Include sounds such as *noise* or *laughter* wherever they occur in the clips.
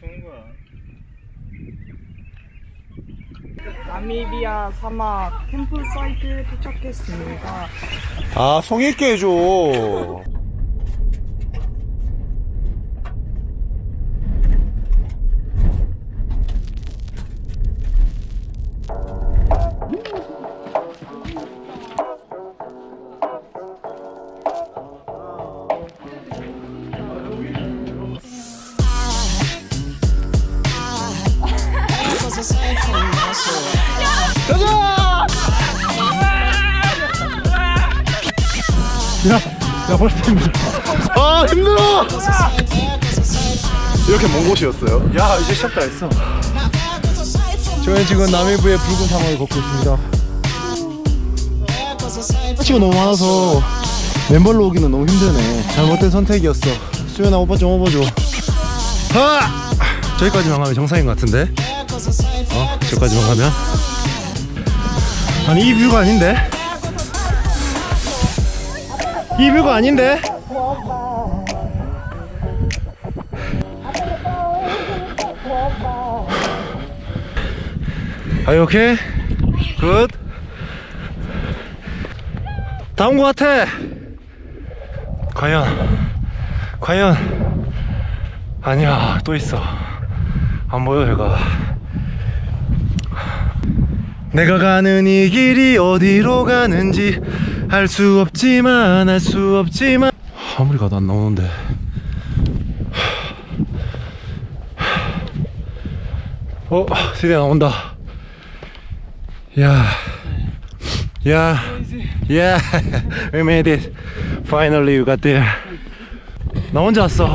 좋은 거야. 나미비아 사막 캠프 사이트에 도착했습니다. 아, 성의있게 해줘. 야, 벌써 힘들어. 아, 힘들어! 이렇게 먼 곳이었어요? 야, 이제 시작 다 했어. 저희는 지금 남해부의 붉은 사막을 걷고 있습니다. 치가 너무 많아서 맨발로 오기는 너무 힘드네. 잘못된 선택이었어. 수연아, 오빠 좀 업어줘. 하! 저기까지만 가면 정상인 것 같은데? 어? 저기까지만 가면? 아니, 이 뷰가 아닌데? 이 뷰가 아닌데? You okay? Good? 다온 것 같아. 과연, 과연, 아니야, 또 있어. 안 보여, 얘가. 내가 가는 이 길이 어디로 가는지 알수 없지만, 알수 없지만. 아무리 가도 안 나오는데. 어, 드디어 나온다. 야, 야, 야, *laughs* we made it. Finally, you got there. 나 혼자 왔어.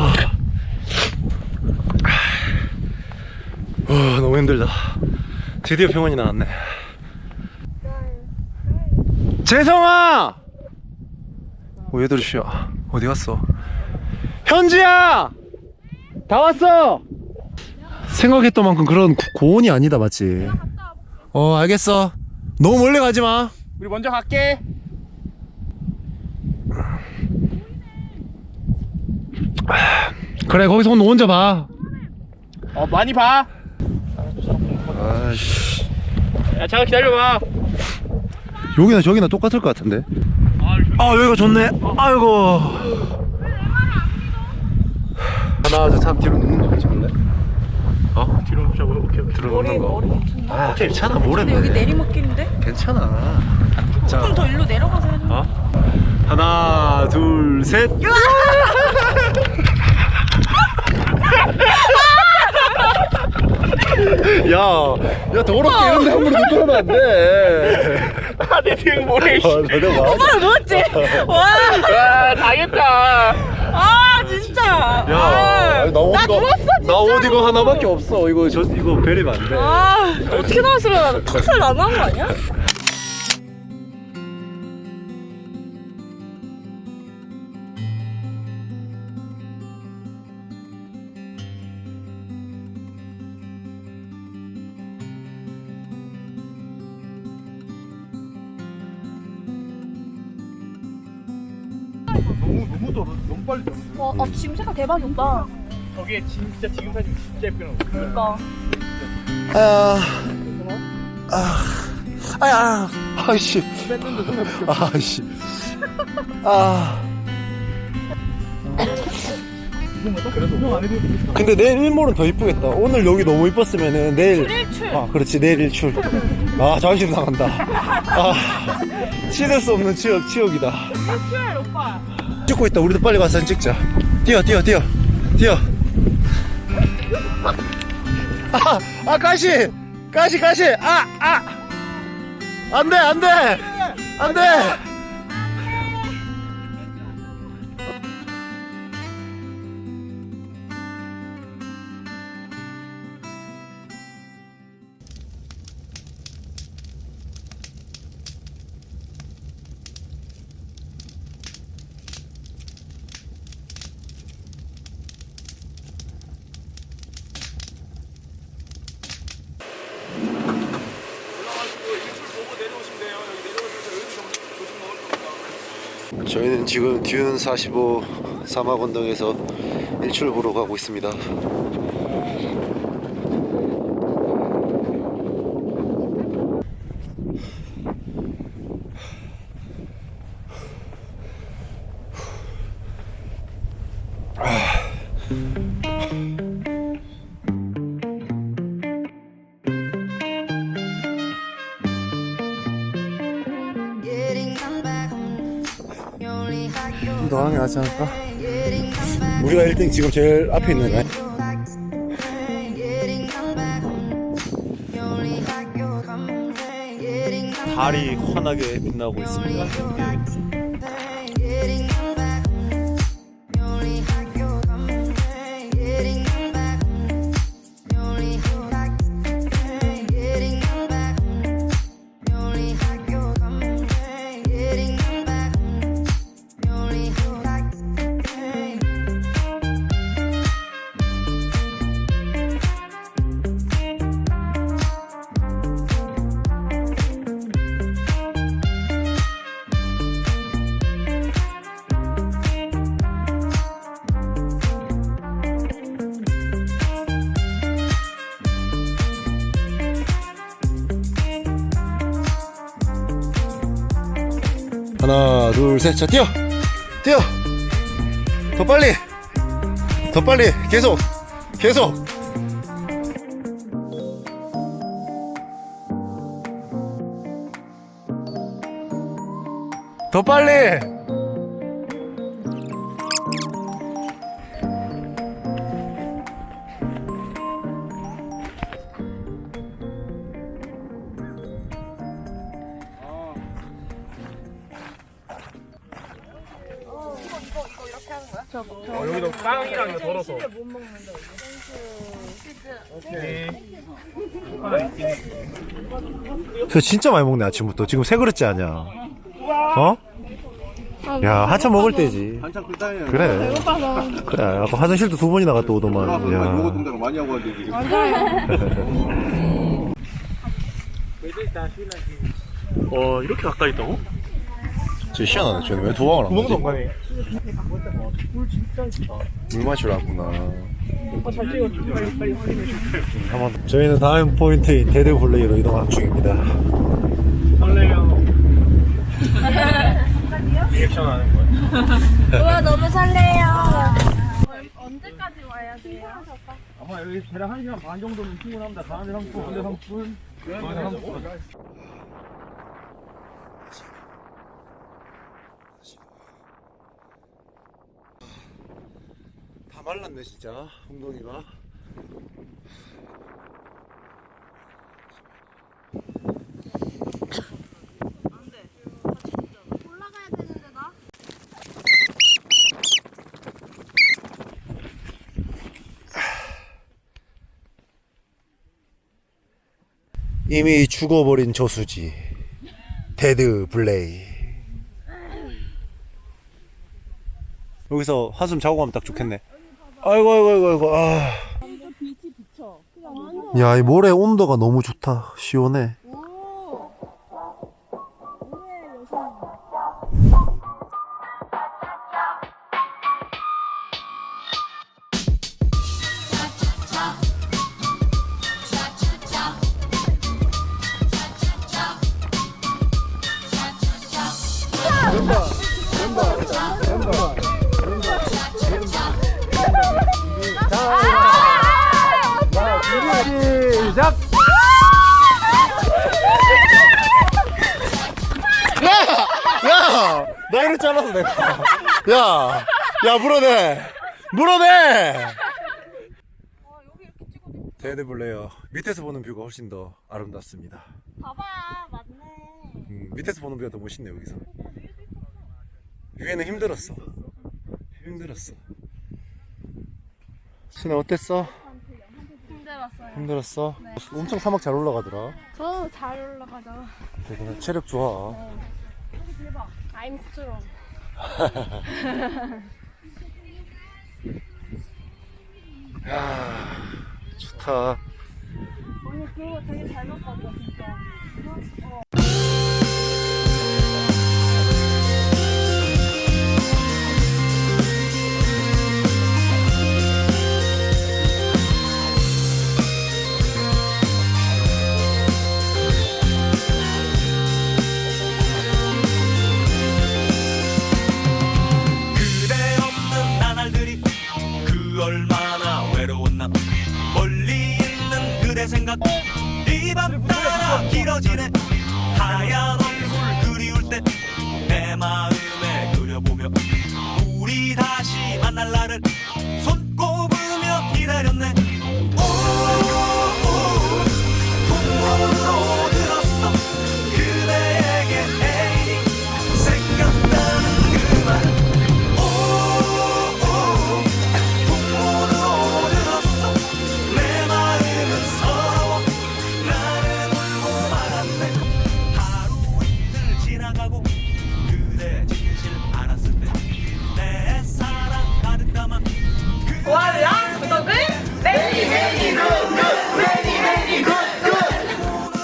어, 너무 힘들다. 드디어 병원이 나왔네. 재성아! 어, 얘들 쉬어. 어디 갔어? 현지야! 다 왔어! 생각했던 만큼 그런 고- 고온이 아니다, 맞지? 어, 알겠어. 너무 멀리 가지 마. 우리 먼저 갈게. 그래, 거기서 너 혼자 봐. 어 많이 봐. 야 잠깐 기다려봐. 여기나 저기나 똑같을 것 같은데. 아, 여기가 좋네. 아이고. 하나, 둘, 삼 뒤로 눕는 거 찍을래? 어? 뒤로 잡아. 오케이 오케이. 뒤로 눕는 거. 아, 괜찮아. 모래 근데 여기 내리막길인데? 괜찮아. 자, 좀더 일로 내려가서 해줘. 어? 하나, 둘, 셋. 야, *laughs* 야 더럽게 이런데 함부로 눕으면 안 돼. 뭐래? 아, 내려가. 오빠를 누웠지? 와, 와 당했다. 아, 진짜. 야, 아, 나 이거 누웠어, 나옷 이거 하나밖에 없어. 이거 저 이거 베리면 안 돼. 아, 어떻게 나왔으려나? 턱살 나는 거 아니야? 너무 너무 빨리 떨어. 와, 아, 지금 색깔 대박이 오빠. 저게 진짜 지금 사진 진짜 예쁘게 나왔어. 그러니까. 아, 아, 아야, 아이씨, 아이씨, 아. 근데 내일 일몰은 더 이쁘겠다. 오늘 여기 너무 이뻤으면은 내일. 일출. 아, 그렇지. 내일 일출. 아, 자존심 상한다. 아, 치댈 수 없는 치욕, 치욕이다. 일출, 오빠. 찍고 있다. 우리도 빨리 가서 찍자. 뛰어, 뛰어, 뛰어, 뛰어. 아, 아, 가시! 가시, 가시! 아, 아! 안 돼, 안 돼! 안 돼! 저희는 지금 듀운 45 사막원동에서 일출 보러 가고 있습니다. 아. 낫지 않을까? 우리가 1등 지금 제일 앞에 있는 애. 달이 환하게 빛나고 있습니다. 하나, 둘, 셋, 자, 뛰어! 뛰어! 더 빨리! 더 빨리! 계속! 계속! 더 빨리! 어, 여기도 빵이랑 이거 덜어서. 오케이. 하나 있긴 해. 저 진짜 많이 먹네 아침부터 지금 세 그릇째 아니야 어? 야 한참 먹을 때지 한참 꿀따이네. 그래 그래 아까 화장실도 두 번이나 갔다 오더만 야. 동작 많이 하고 왔는데 지금. *laughs* 어, 이렇게 가까이 있다고? 진짜 희한하네 쟤는 왜 도망을 안 구멍도 가지? 안 가네. 물 마시러 왔구나. 한번 저희는 다음 포인트인 데드 블레이로 이동하는 중입니다 설레요. 리액션 하는 거야. 우와 너무 설레요. 아마 여기 대략 1시간 반 정도면 충분합니다. 가는데 3분, 근데 3분. 거기서 3분. 다 말랐네 진짜. 엉덩이가. 이미 죽어버린 저수지. 데드 블레이. 여기서 한숨 자고 가면 딱 좋겠네 아이고 아이고 아이고 아이고 아. 야, 이 모래 온도가 너무 좋다. 시원해. 야! 나 이럴 줄 알았어, 내가. 야! 야, 물어내! 물어내! 데드 블레어. 밑에서 보는 뷰가 훨씬 더 아름답습니다. 봐봐 맞네. 음, 밑에서 보는 뷰가 더 멋있네, 여기서. 위에는 힘들었어. 힘들었어. 순아, 어땠어? 힘들었어요. 힘들었어? 엄청 사막 잘 올라가더라. 저 잘 올라가죠. 되게 체력 좋아. I'm strong. *laughs* 좋다. 오늘 그거 되게 잘 먹었어 진짜. 그대